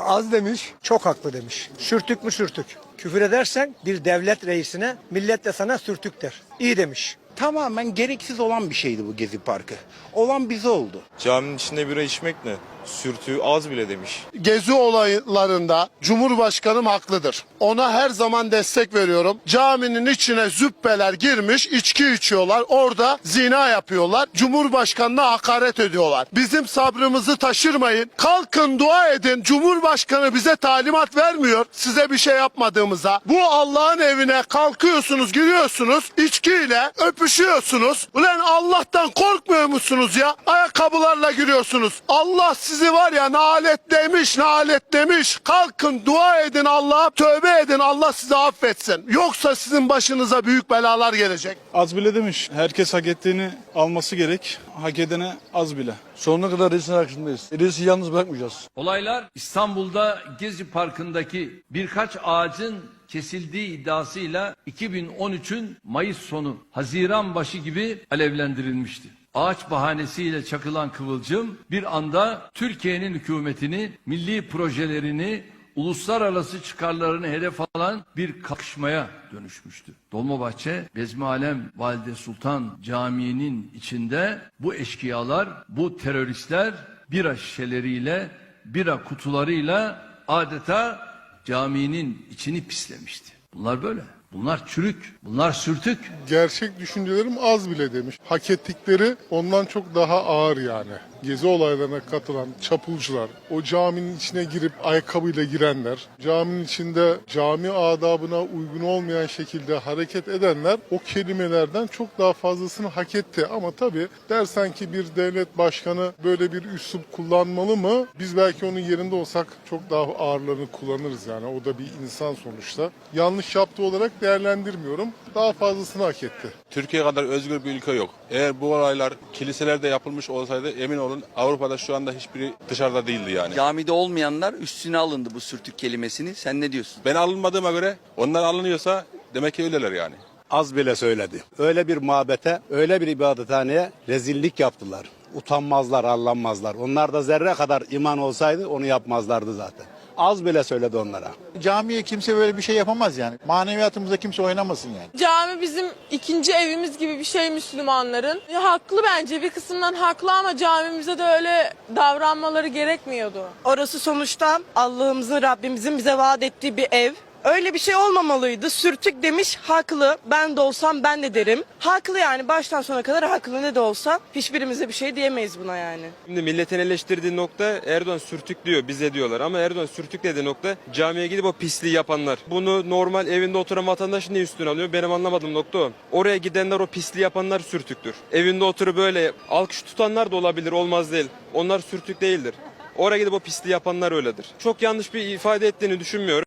Az demiş, çok haklı demiş. Sürtük mü sürtük? Küfür edersen bir devlet reisine millet de sana sürtük der. İyi demiş. Tamamen gereksiz olan bir şeydi bu Gezi Parkı. Olan bize oldu. Caminin içinde bira içmek ne? Sürtüğü az bile demiş. Gezi olaylarında Cumhurbaşkanım haklıdır. Ona her zaman destek veriyorum. Caminin içine züppeler girmiş, içki içiyorlar. Orada zina yapıyorlar. Cumhurbaşkanına hakaret ediyorlar. Bizim sabrımızı taşırmayın. Kalkın dua edin. Cumhurbaşkanı bize talimat vermiyor. Size bir şey yapmadığımıza. Bu Allah'ın evine kalkıyorsunuz, giriyorsunuz. içkiyle öpüşüyorsunuz. Ulan Allah'tan korkmuyor musunuz ya? Ayakkabılarla giriyorsunuz. Allah sizi var ya nalet demiş, nalet demiş. Kalkın dua edin Allah'a, tövbe edin Allah sizi affetsin. Yoksa sizin başınıza büyük belalar gelecek. Az bile demiş. Herkes hak ettiğini alması gerek. Hak edene az bile. Sonuna kadar reisin arkasındayız. Reisi yalnız bırakmayacağız. Olaylar İstanbul'da Gezi Parkı'ndaki birkaç ağacın kesildiği iddiasıyla 2013'ün Mayıs sonu, Haziran başı gibi alevlendirilmişti. Ağaç bahanesiyle çakılan kıvılcım bir anda Türkiye'nin hükümetini, milli projelerini, uluslararası çıkarlarını hedef alan bir kalkışmaya dönüşmüştü. Dolmabahçe Bezmi Alem Valide Sultan Camii'nin içinde bu eşkıyalar, bu teröristler bira şişeleriyle, bira kutularıyla adeta caminin içini pislemişti. Bunlar böyle. Bunlar çürük, bunlar sürtük. Gerçek düşüncelerim az bile demiş. Hak ettikleri ondan çok daha ağır yani. Gezi olaylarına katılan çapulcular, o caminin içine girip ayakkabıyla girenler, caminin içinde cami adabına uygun olmayan şekilde hareket edenler o kelimelerden çok daha fazlasını hak etti. Ama tabii dersen ki bir devlet başkanı böyle bir üslup kullanmalı mı? Biz belki onun yerinde olsak çok daha ağırlarını kullanırız yani. O da bir insan sonuçta. Yanlış yaptığı olarak değerlendirmiyorum. Daha fazlasını hak etti. Türkiye kadar özgür bir ülke yok. Eğer bu olaylar kiliselerde yapılmış olsaydı emin olun Avrupa'da şu anda hiçbiri dışarıda değildi yani. Camide olmayanlar üstüne alındı bu sürtük kelimesini. Sen ne diyorsun? Ben alınmadığıma göre onlar alınıyorsa demek ki öyleler yani. az bile söyledi. Öyle bir mabete, öyle bir ibadethaneye rezillik yaptılar. Utanmazlar, arlanmazlar. Onlar da zerre kadar iman olsaydı onu yapmazlardı zaten. Az bile söyledi onlara. Camiye kimse böyle bir şey yapamaz yani. Maneviyatımıza kimse oynamasın yani. Cami bizim ikinci evimiz gibi bir şey Müslümanların. Haklı bence bir kısımdan haklı ama camimize de öyle davranmaları gerekmiyordu. Orası sonuçta Allah'ımızın Rabbimizin bize vaat ettiği bir ev. Öyle bir şey olmamalıydı. Sürtük demiş haklı. Ben de olsam ben de derim. Haklı yani baştan sona kadar haklı ne de olsa. Hiçbirimize bir şey diyemeyiz buna yani. Şimdi milletin eleştirdiği nokta Erdoğan sürtük diyor bize diyorlar ama Erdoğan sürtük dediği nokta camiye gidip o pisliği yapanlar. Bunu normal evinde oturan vatandaş niye üstüne alıyor? Benim anlamadığım nokta o. Oraya gidenler o pisliği yapanlar sürtüktür. Evinde oturup böyle alkış tutanlar da olabilir olmaz değil. Onlar sürtük değildir. Oraya gidip o pisliği yapanlar öyledir. Çok yanlış bir ifade ettiğini düşünmüyorum.